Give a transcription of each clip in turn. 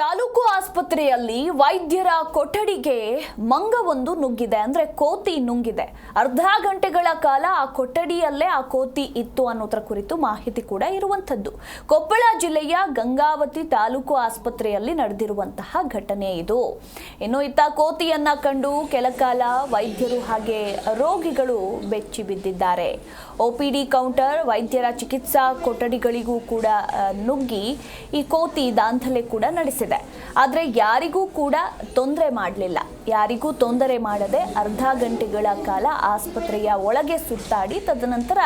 ತಾಲೂಕು ಆಸ್ಪತ್ರೆಯಲ್ಲಿ ವೈದ್ಯರ ಕೊಠಡಿಗೆ ಮಂಗವೊಂದು ನುಗ್ಗಿದೆ, ಅಂದ್ರೆ ಕೋತಿ ನುಂಗಿದೆ. ಅರ್ಧ ಗಂಟೆಗಳ ಕಾಲ ಆ ಕೊಠಡಿಯಲ್ಲೇ ಆ ಕೋತಿ ಇತ್ತು ಅನ್ನೋದ್ರ ಕುರಿತು ಮಾಹಿತಿ ಕೂಡ ಇರುವಂಥದ್ದು. ಕೊಪ್ಪಳ ಜಿಲ್ಲೆಯ ಗಂಗಾವತಿ ತಾಲೂಕು ಆಸ್ಪತ್ರೆಯಲ್ಲಿ ನಡೆದಿರುವಂತಹ ಘಟನೆ ಇದು. ಇನ್ನು ಇತ್ತ ಕೋತಿಯನ್ನ ಕಂಡು ಕೆಲಕಾಲ ವೈದ್ಯರು ಹಾಗೆ ರೋಗಿಗಳು ಬೆಚ್ಚಿ ಬಿದ್ದಿದ್ದಾರೆ. ಒಪಿಡಿ ಕೌಂಟರ್ ವೈದ್ಯರ ಚಿಕಿತ್ಸಾ ಕೊಠಡಿಗಳಿಗೂ ಕೂಡ ನುಗ್ಗಿ ಈ ಕೋತಿ ದಾಂಧಲೆ ಕೂಡ ನಡೆಸಿದೆ. ಆದರೆ ಯಾರಿಗೂ ಕೂಡ ತೊಂದರೆ ಮಾಡಲಿಲ್ಲ. ಯಾರಿಗೂ ತೊಂದರೆ ಮಾಡದೆ ಅರ್ಧ ಗಂಟೆಗಳ ಕಾಲ ಆಸ್ಪತ್ರೆಯ ಒಳಗೆ ಸುತ್ತಾಡಿ ತದನಂತರ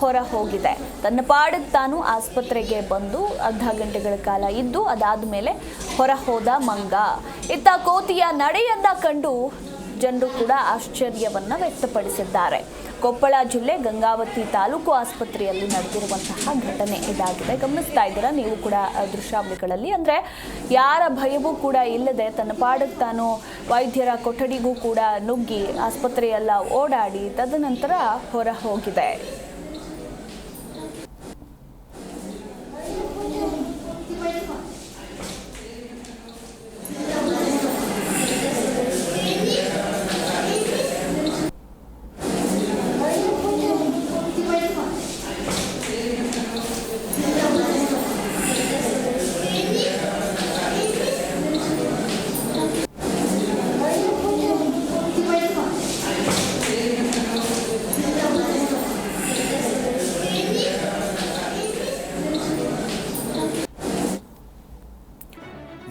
ಹೊರ ಹೋಗಿದೆ. ತನ್ನ ಪಾಡಿಗೆ ತಾನು ಆಸ್ಪತ್ರೆಗೆ ಬಂದು ಅರ್ಧ ಗಂಟೆಗಳ ಕಾಲ ಇದ್ದು ಅದಾದ ಮೇಲೆ ಹೊರ ಹೋದ ಮಂಗ. ಇತ್ತ ಕೋತಿಯ ನಡೆಯನ್ನ ಕಂಡು ಜನರು ಕೂಡ ಆಶ್ಚರ್ಯವನ್ನು ವ್ಯಕ್ತಪಡಿಸಿದ್ದಾರೆ. ಕೊಪ್ಪಳ ಜಿಲ್ಲೆ ಗಂಗಾವತಿ ತಾಲೂಕು ಆಸ್ಪತ್ರೆಯಲ್ಲಿ ನಡೆದಿರುವಂತಹ ಘಟನೆ ಇದಾಗಿದೆ. ಗಮನಿಸ್ತಾ ಇದ್ದೀರಾ? ನೀವು ಕೂಡ ದೃಶ್ಯಾವಳಿಗಳಲ್ಲಿ. ಅಂದ್ರೆ ಯಾರ ಭಯವೂ ಕೂಡ ಇಲ್ಲದೆ ತನ್ನ ಪಾಡಕ್ಕೆ ತಾನು ವೈದ್ಯರ ಕೊಠಡಿಗೂ ಕೂಡ ನುಗ್ಗಿ ಆಸ್ಪತ್ರೆಯೆಲ್ಲ ಓಡಾಡಿ ತದನಂತರ ಹೊರ ಹೋಗಿದೆ.